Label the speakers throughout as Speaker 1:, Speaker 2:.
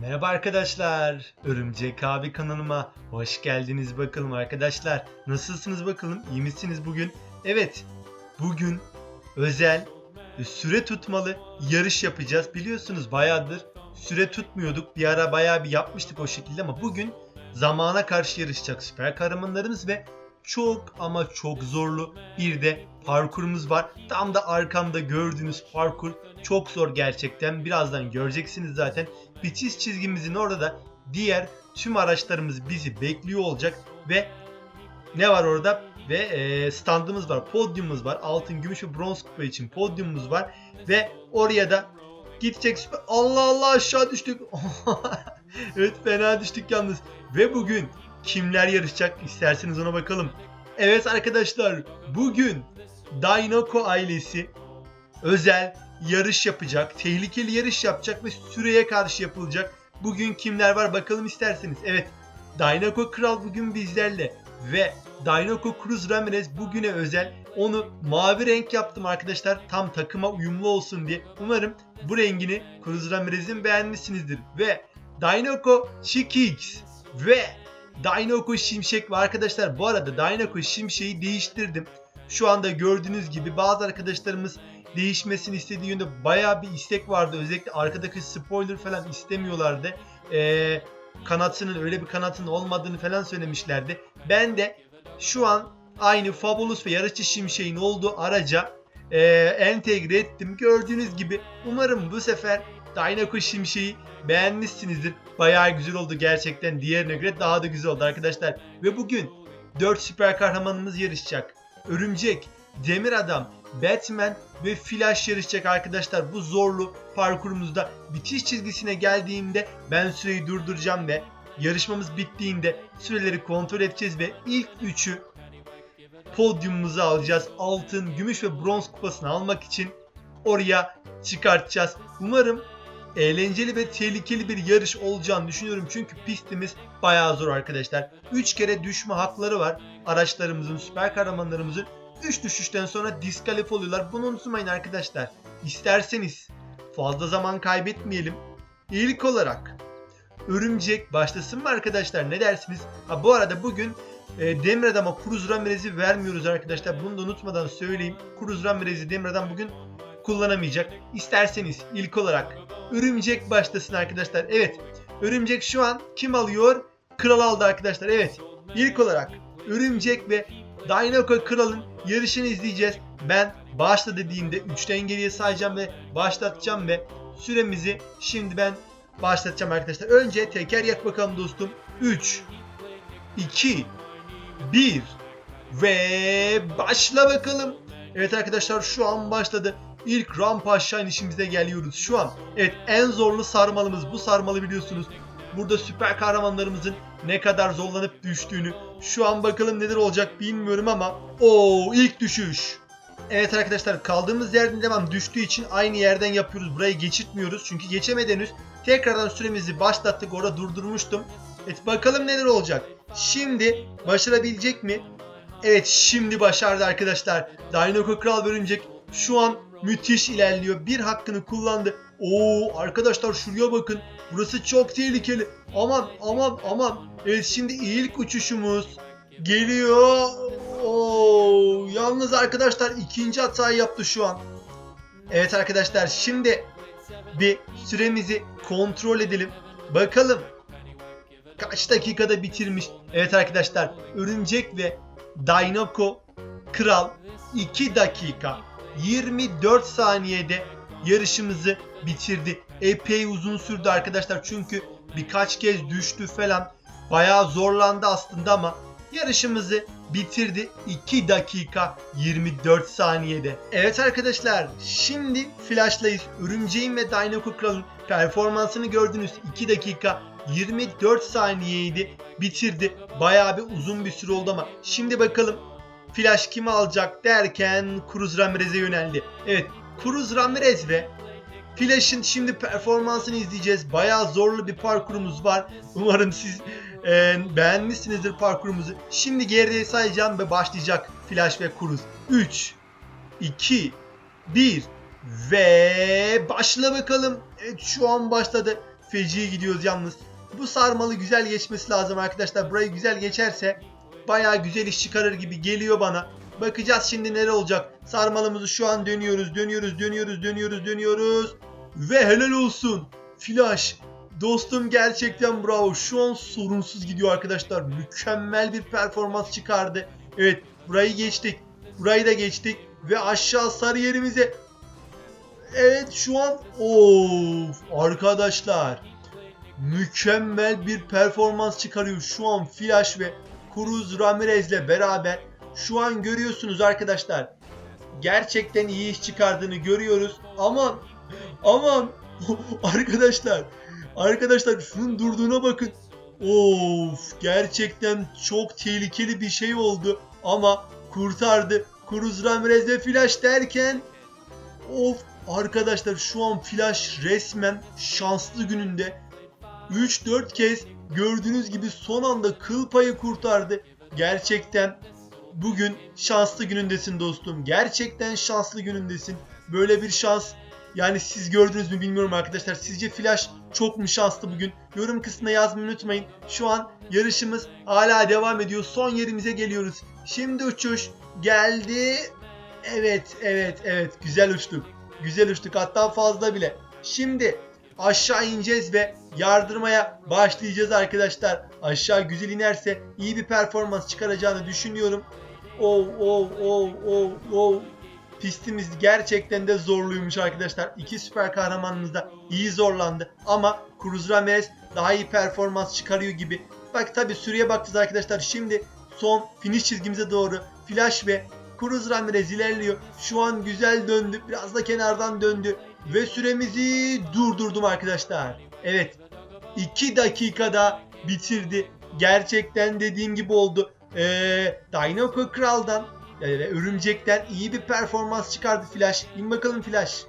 Speaker 1: Merhaba arkadaşlar. Örümcek abi kanalıma hoş geldiniz bakalım arkadaşlar. Nasılsınız bakalım? İyi misiniz bugün? Evet. Bugün özel süre tutmalı yarış yapacağız. Biliyorsunuz bayağıdır süre tutmuyorduk. Bir ara bayağı bir yapmıştık o şekilde ama bugün zamana karşı yarışacak süper kahramanlarımız ve çok ama çok zorlu bir de parkurumuz var. Tam da arkamda gördüğünüz parkur çok zor gerçekten. Birazdan göreceksiniz zaten. Bitiş çizgimizin orada da diğer tüm araçlarımız bizi bekliyor olacak ve ne var orada? Ve e, standımız var, podyumumuz var. Altın, gümüş ve bronz kupa için podyumumuz var. Ve oraya da gidecek süper... Allah Allah aşağı düştük. evet fena düştük yalnız. Ve bugün kimler yarışacak isterseniz ona bakalım. Evet arkadaşlar bugün Dinoco ailesi özel yarış yapacak. Tehlikeli yarış yapacak ve süreye karşı yapılacak. Bugün kimler var bakalım isterseniz. Evet Dinoco Kral bugün bizlerle ve Dinoco Cruz Ramirez bugüne özel onu mavi renk yaptım arkadaşlar tam takıma uyumlu olsun diye. Umarım bu rengini Cruz Ramirez'in beğenmişsinizdir. Ve Dinoco Chickix ve Dinoco Şimşek ve arkadaşlar bu arada Dinoco Şimşek'i değiştirdim. Şu anda gördüğünüz gibi bazı arkadaşlarımız değişmesini istediği yönde bayağı bir istek vardı. Özellikle arkadaki spoiler falan istemiyorlardı. Ee, kanatının öyle bir kanatın olmadığını falan söylemişlerdi. Ben de şu an aynı Fabulous ve Yarışçı Şimşek'in olduğu araca e, entegre ettim. Gördüğünüz gibi umarım bu sefer Dinoco Şimşek'i beğenmişsinizdir. Bayağı güzel oldu gerçekten. Diğerine göre daha da güzel oldu arkadaşlar. Ve bugün 4 süper kahramanımız yarışacak. Örümcek, Demir Adam, Batman ve Flash yarışacak arkadaşlar. Bu zorlu parkurumuzda bitiş çizgisine geldiğimde ben süreyi durduracağım ve yarışmamız bittiğinde süreleri kontrol edeceğiz ve ilk üçü podyumumuza alacağız. Altın, gümüş ve bronz kupasını almak için oraya çıkartacağız. Umarım eğlenceli ve tehlikeli bir yarış olacağını düşünüyorum. Çünkü pistimiz bayağı zor arkadaşlar. 3 kere düşme hakları var araçlarımızın, süper kahramanlarımızın. 3 düşüşten sonra diskalifiye oluyorlar. Bunu unutmayın arkadaşlar. İsterseniz fazla zaman kaybetmeyelim. İlk olarak Örümcek başlasın mı arkadaşlar? Ne dersiniz? Ha, bu arada bugün e, Demir Adam'a Cruz Ramirez'i vermiyoruz arkadaşlar. Bunu da unutmadan söyleyeyim. Cruz Ramirez'i Demir bugün kullanamayacak. İsterseniz ilk olarak Örümcek başlasın arkadaşlar. Evet. Örümcek şu an kim alıyor? Kral aldı arkadaşlar. Evet. İlk olarak Örümcek ve Dinoco Kral'ın yarışını izleyeceğiz. Ben başla dediğimde 3'ten geriye sayacağım ve başlatacağım ve süremizi şimdi ben başlatacağım arkadaşlar. Önce teker yak bakalım dostum. 3 2 1 ve başla bakalım. Evet arkadaşlar şu an başladı. İlk rampa aşağı inişimize geliyoruz şu an. Evet en zorlu sarmalımız bu sarmalı biliyorsunuz. Burada süper kahramanlarımızın ne kadar zorlanıp düştüğünü şu an bakalım neler olacak bilmiyorum ama o ilk düşüş. Evet arkadaşlar kaldığımız yerden devam düştüğü için aynı yerden yapıyoruz. Burayı geçirtmiyoruz çünkü geçemeden henüz. Tekrardan süremizi başlattık orada durdurmuştum. Evet bakalım neler olacak. Şimdi başarabilecek mi? Evet şimdi başardı arkadaşlar. Dinoco Kral Örümcek şu an müthiş ilerliyor. Bir hakkını kullandı. Oo arkadaşlar şuraya bakın. Burası çok tehlikeli. Aman aman aman. Evet şimdi ilk uçuşumuz geliyor. Oo yalnız arkadaşlar ikinci hatayı yaptı şu an. Evet arkadaşlar şimdi bir süremizi kontrol edelim. Bakalım kaç dakikada bitirmiş. Evet arkadaşlar Örümcek ve Dinoco Kral 2 dakika 24 saniyede yarışımızı bitirdi. Epey uzun sürdü arkadaşlar çünkü birkaç kez düştü falan. Bayağı zorlandı aslında ama yarışımızı bitirdi 2 dakika 24 saniyede. Evet arkadaşlar şimdi Flash'layız. Örümceğin ve Dinoco Kral'ın performansını gördünüz. 2 dakika 24 saniyeydi. Bitirdi. Bayağı bir uzun bir süre oldu ama şimdi bakalım Flash kimi alacak derken Cruz Ramirez'e yöneldi. Evet Cruz Ramirez ve Flash'ın şimdi performansını izleyeceğiz. Bayağı zorlu bir parkurumuz var. Umarım siz e, beğenmişsinizdir parkurumuzu. Şimdi geride sayacağım ve başlayacak Flash ve Cruz. 3, 2, 1 ve başla bakalım. Evet şu an başladı. feci gidiyoruz yalnız. Bu sarmalı güzel geçmesi lazım arkadaşlar. Burayı güzel geçerse bayağı güzel iş çıkarır gibi geliyor bana. Bakacağız şimdi nere olacak. Sarmalımızı şu an dönüyoruz, dönüyoruz, dönüyoruz, dönüyoruz, dönüyoruz. Ve helal olsun. Flash. Dostum gerçekten bravo. Şu an sorunsuz gidiyor arkadaşlar. Mükemmel bir performans çıkardı. Evet burayı geçtik. Burayı da geçtik. Ve aşağı sarı yerimize. Evet şu an of arkadaşlar. Mükemmel bir performans çıkarıyor. Şu an Flash ve Cruz Ramirez'le beraber şu an görüyorsunuz arkadaşlar. Gerçekten iyi iş çıkardığını görüyoruz. Aman aman arkadaşlar arkadaşlar şunun durduğuna bakın. Of gerçekten çok tehlikeli bir şey oldu ama kurtardı. Cruz Ramirez ve Flash derken of arkadaşlar şu an Flash resmen şanslı gününde 3-4 kez gördüğünüz gibi son anda kıl payı kurtardı. Gerçekten bugün şanslı günündesin dostum. Gerçekten şanslı günündesin. Böyle bir şans yani siz gördünüz mü bilmiyorum arkadaşlar. Sizce Flash çok mu şanslı bugün? Yorum kısmına yazmayı unutmayın. Şu an yarışımız hala devam ediyor. Son yerimize geliyoruz. Şimdi uçuş geldi. Evet, evet, evet. Güzel uçtuk. Güzel uçtuk. Hatta fazla bile. Şimdi aşağı ineceğiz ve yardırmaya başlayacağız arkadaşlar. Aşağı güzel inerse iyi bir performans çıkaracağını düşünüyorum. Oh oh oh oh oh. Pistimiz gerçekten de zorluymuş arkadaşlar. İki süper kahramanımız da iyi zorlandı. Ama Cruz Ramirez daha iyi performans çıkarıyor gibi. Bak tabi süreye bakacağız arkadaşlar. Şimdi son finish çizgimize doğru Flash ve Cruz Ramirez ilerliyor. Şu an güzel döndü. Biraz da kenardan döndü. Ve süremizi durdurdum arkadaşlar. Evet. 2 dakikada bitirdi. Gerçekten dediğim gibi oldu. Ee, Dinoco Kral'dan e, Örümcek'ten iyi bir performans çıkardı Flash. İn bakalım Flash.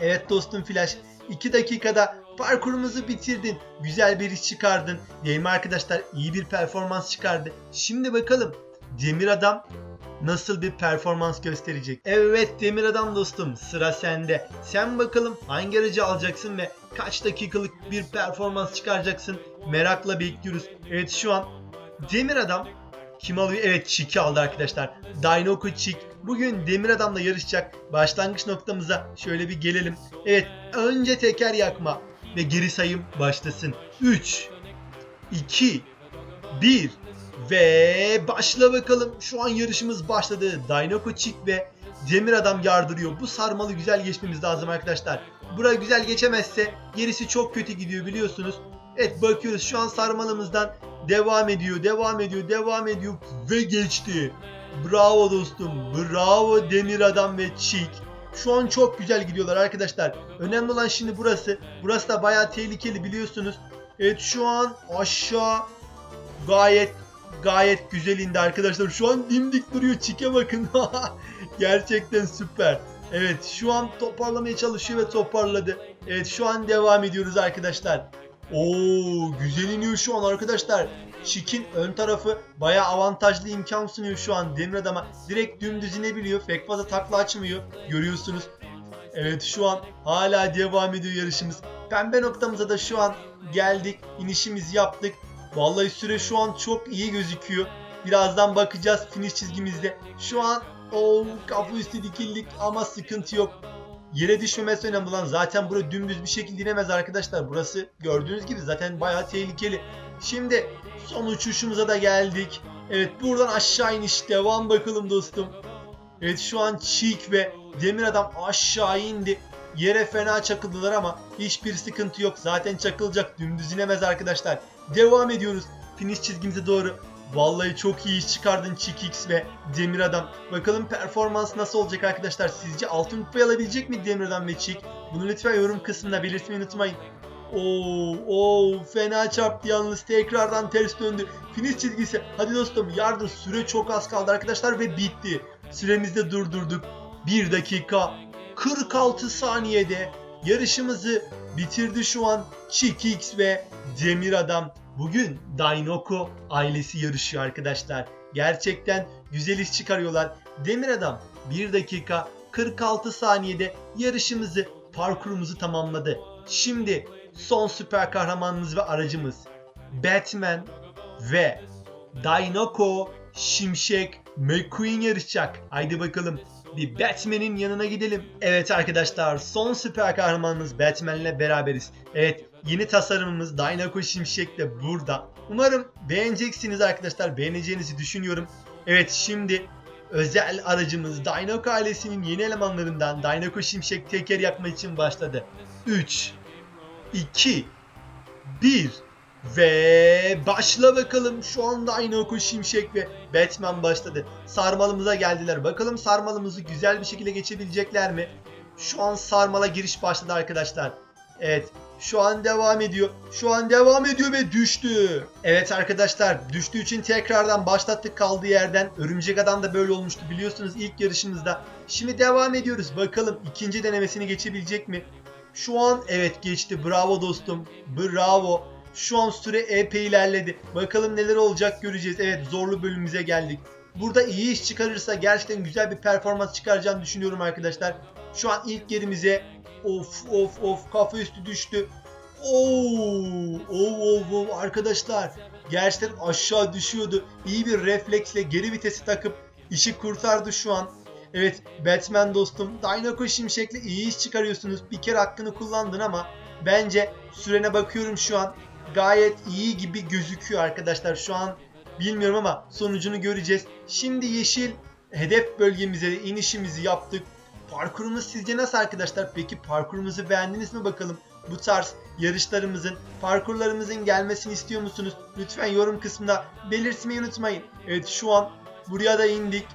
Speaker 1: Evet dostum Flash. 2 dakikada parkurumuzu bitirdin. Güzel bir iş çıkardın. Diyeyim arkadaşlar iyi bir performans çıkardı. Şimdi bakalım Demir Adam nasıl bir performans gösterecek? Evet Demir Adam dostum sıra sende. Sen bakalım hangi aracı alacaksın ve kaç dakikalık bir performans çıkaracaksın? Merakla bekliyoruz. Evet şu an Demir Adam kim alıyor? Evet Chick'i aldı arkadaşlar. Dinoco Chick. Bugün Demir Adam'la yarışacak. Başlangıç noktamıza şöyle bir gelelim. Evet önce teker yakma ve geri sayım başlasın. 3 2 1 ve başla bakalım. Şu an yarışımız başladı. Dinoco Chick ve Demir Adam yardırıyor. Bu sarmalı güzel geçmemiz lazım arkadaşlar. Bura güzel geçemezse gerisi çok kötü gidiyor biliyorsunuz. Evet bakıyoruz şu an sarmalımızdan devam ediyor, devam ediyor, devam ediyor ve geçti. Bravo dostum, bravo Demir Adam ve Chick. Şu an çok güzel gidiyorlar arkadaşlar. Önemli olan şimdi burası. Burası da bayağı tehlikeli biliyorsunuz. Evet şu an aşağı gayet gayet güzel indi arkadaşlar. Şu an dimdik duruyor. Chick'e bakın. Gerçekten süper. Evet şu an toparlamaya çalışıyor ve toparladı. Evet şu an devam ediyoruz arkadaşlar. Oo güzel iniyor şu an arkadaşlar. Chick'in ön tarafı bayağı avantajlı imkan sunuyor şu an Demir Adam'a. Direkt dümdüz inebiliyor. Pek fazla takla açmıyor. Görüyorsunuz. Evet şu an hala devam ediyor yarışımız. Pembe noktamıza da şu an geldik. İnişimizi yaptık. Vallahi süre şu an çok iyi gözüküyor. Birazdan bakacağız finish çizgimizde. Şu an o kafa üstü dikildik ama sıkıntı yok. Yere düşmemesi önemli olan zaten burada dümdüz bir şekilde inemez arkadaşlar. Burası gördüğünüz gibi zaten bayağı tehlikeli. Şimdi son uçuşumuza da geldik. Evet buradan aşağı iniş devam bakalım dostum. Evet şu an Cheek ve Demir Adam aşağı indi. Yere fena çakıldılar ama hiçbir sıkıntı yok. Zaten çakılacak dümdüz inemez arkadaşlar. Devam ediyoruz. Finish çizgimize doğru. Vallahi çok iyi iş çıkardın Chick ve Demir Adam. Bakalım performans nasıl olacak arkadaşlar? Sizce altın kupayı alabilecek mi Demir Adam ve Chick? Bunu lütfen yorum kısmına belirtmeyi unutmayın. Oo, oo, fena çarptı yalnız tekrardan ters döndü. Finish çizgisi. Hadi dostum yardır süre çok az kaldı arkadaşlar ve bitti. Süremizde durdurduk. 1 dakika 46 saniyede yarışımızı bitirdi şu an Chick ve Demir Adam. Bugün Dinoco ailesi yarışıyor arkadaşlar. Gerçekten güzel iş çıkarıyorlar. Demir Adam 1 dakika 46 saniyede yarışımızı, parkurumuzu tamamladı. Şimdi son süper kahramanımız ve aracımız Batman ve Dinoco Şimşek McQueen yarışacak. Haydi bakalım bir Batman'in yanına gidelim. Evet arkadaşlar son süper kahramanımız Batman'le beraberiz. Evet yeni tasarımımız Dinoco Şimşek de burada. Umarım beğeneceksiniz arkadaşlar. Beğeneceğinizi düşünüyorum. Evet şimdi özel aracımız Dinoco ailesinin yeni elemanlarından Dinoco Şimşek teker yakma için başladı. 3 2 1 ve başla bakalım. Şu anda Dinoco Şimşek ve Batman başladı. Sarmalımıza geldiler. Bakalım sarmalımızı güzel bir şekilde geçebilecekler mi? Şu an sarmala giriş başladı arkadaşlar. Evet. Şu an devam ediyor. Şu an devam ediyor ve düştü. Evet arkadaşlar düştüğü için tekrardan başlattık kaldığı yerden. Örümcek Adam da böyle olmuştu biliyorsunuz ilk yarışımızda. Şimdi devam ediyoruz. Bakalım ikinci denemesini geçebilecek mi? Şu an evet geçti. Bravo dostum. Bravo. Şu an süre epey ilerledi. Bakalım neler olacak göreceğiz. Evet zorlu bölümümüze geldik. Burada iyi iş çıkarırsa gerçekten güzel bir performans çıkaracağını düşünüyorum arkadaşlar. Şu an ilk yerimize of of of kafa üstü düştü. Oo, of of of arkadaşlar gerçekten aşağı düşüyordu. İyi bir refleksle geri vitesi takıp işi kurtardı şu an. Evet Batman dostum Dinoco Şimşek'le iyi iş çıkarıyorsunuz. Bir kere hakkını kullandın ama bence sürene bakıyorum şu an gayet iyi gibi gözüküyor arkadaşlar. Şu an bilmiyorum ama sonucunu göreceğiz. Şimdi yeşil hedef bölgemize inişimizi yaptık. Parkurumuz sizce nasıl arkadaşlar? Peki parkurumuzu beğendiniz mi bakalım? Bu tarz yarışlarımızın, parkurlarımızın gelmesini istiyor musunuz? Lütfen yorum kısmında belirtmeyi unutmayın. Evet şu an buraya da indik.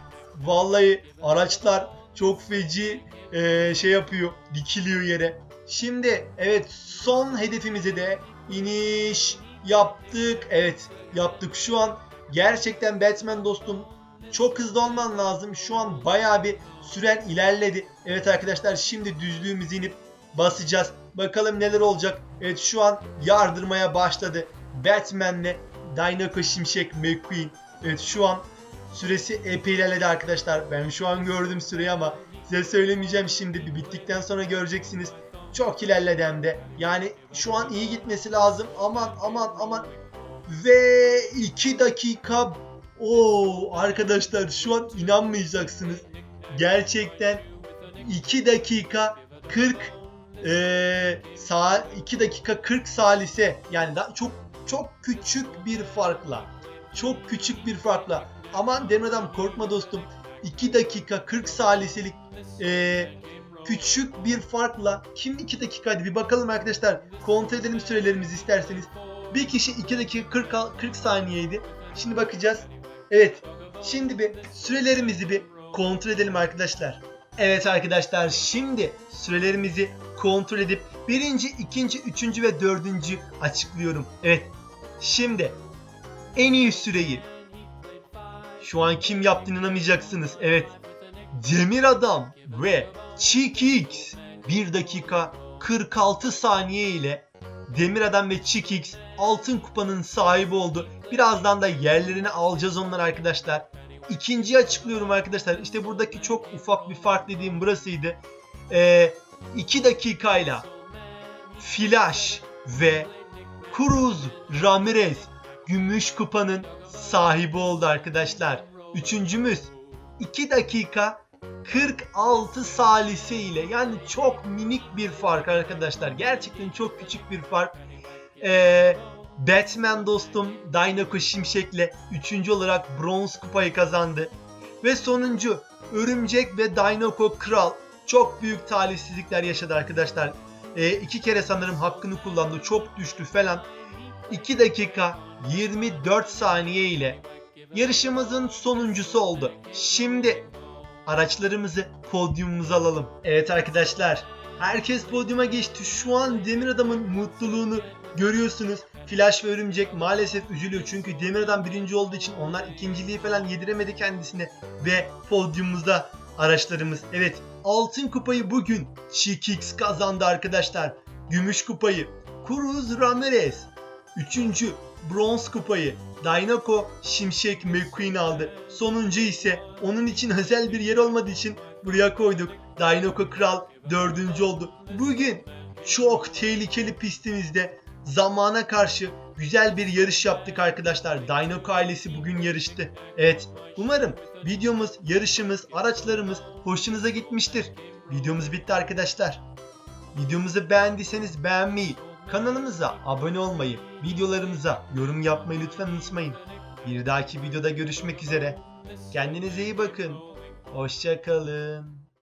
Speaker 1: Vallahi araçlar çok feci eee, şey yapıyor, dikiliyor yere. Şimdi evet son hedefimize de iniş yaptık. Evet yaptık. Şu an gerçekten Batman dostum çok hızlı olman lazım. Şu an bayağı bir süren ilerledi. Evet arkadaşlar şimdi düzlüğümüzü inip basacağız. Bakalım neler olacak. Evet şu an yardırmaya başladı. Batman'le Dinoco Şimşek McQueen. Evet şu an süresi epey ilerledi arkadaşlar. Ben şu an gördüm süreyi ama size söylemeyeceğim şimdi. Bir bittikten sonra göreceksiniz. Çok ilerledi hem de. Yani şu an iyi gitmesi lazım. Aman aman aman. Ve 2 dakika. Oo arkadaşlar şu an inanmayacaksınız. Gerçekten 2 dakika 40 eee saat 2 dakika 40 salise yani da çok çok küçük bir farkla çok küçük bir farkla aman demeden korkma dostum 2 dakika 40 saliselik eee küçük bir farkla kim 2 dakikaydı bir bakalım arkadaşlar. Kontrol edelim sürelerimizi isterseniz. Bir kişi 2 dakika 40, al- 40 saniyeydi. Şimdi bakacağız. Evet şimdi bir sürelerimizi bir kontrol edelim arkadaşlar. Evet arkadaşlar şimdi sürelerimizi kontrol edip birinci ikinci üçüncü ve dördüncü açıklıyorum. Evet şimdi en iyi süreyi şu an kim yaptığını inanamayacaksınız. Evet Demir Adam ve Cheekix 1 dakika 46 saniye ile Demir Adam ve Cheekix altın kupanın sahibi oldu. Birazdan da yerlerini alacağız onlar arkadaşlar. İkinciyi açıklıyorum arkadaşlar. İşte buradaki çok ufak bir fark dediğim burasıydı. 2 dakikayla Flash ve Cruz Ramirez gümüş kupanın sahibi oldu arkadaşlar. Üçüncümüz 2 dakika 46 salise ile yani çok minik bir fark arkadaşlar. Gerçekten çok küçük bir fark. Ee, Batman dostum Dinoco Şimşek'le 3. olarak bronz kupayı kazandı. Ve sonuncu Örümcek ve Dinoco Kral çok büyük talihsizlikler yaşadı arkadaşlar. Ee, iki kere sanırım hakkını kullandı. Çok düştü falan. 2 dakika 24 saniye ile yarışımızın sonuncusu oldu. Şimdi araçlarımızı podyumumuza alalım. Evet arkadaşlar herkes podyuma geçti. Şu an Demir Adam'ın mutluluğunu görüyorsunuz. Flash ve Örümcek maalesef üzülüyor çünkü Demir Adam birinci olduğu için onlar ikinciliği falan yediremedi kendisine ve podyumumuzda araçlarımız. Evet altın kupayı bugün Cheekix kazandı arkadaşlar. Gümüş kupayı Cruz Ramirez. Üçüncü bronz kupayı Dinoco Şimşek McQueen aldı. Sonuncu ise onun için özel bir yer olmadığı için buraya koyduk. Dinoco Kral dördüncü oldu. Bugün çok tehlikeli pistimizde zamana karşı güzel bir yarış yaptık arkadaşlar. Dinoco ailesi bugün yarıştı. Evet umarım videomuz, yarışımız, araçlarımız hoşunuza gitmiştir. Videomuz bitti arkadaşlar. Videomuzu beğendiyseniz beğenmeyi, kanalımıza abone olmayı, videolarımıza yorum yapmayı lütfen unutmayın. Bir dahaki videoda görüşmek üzere. Kendinize iyi bakın. Hoşçakalın.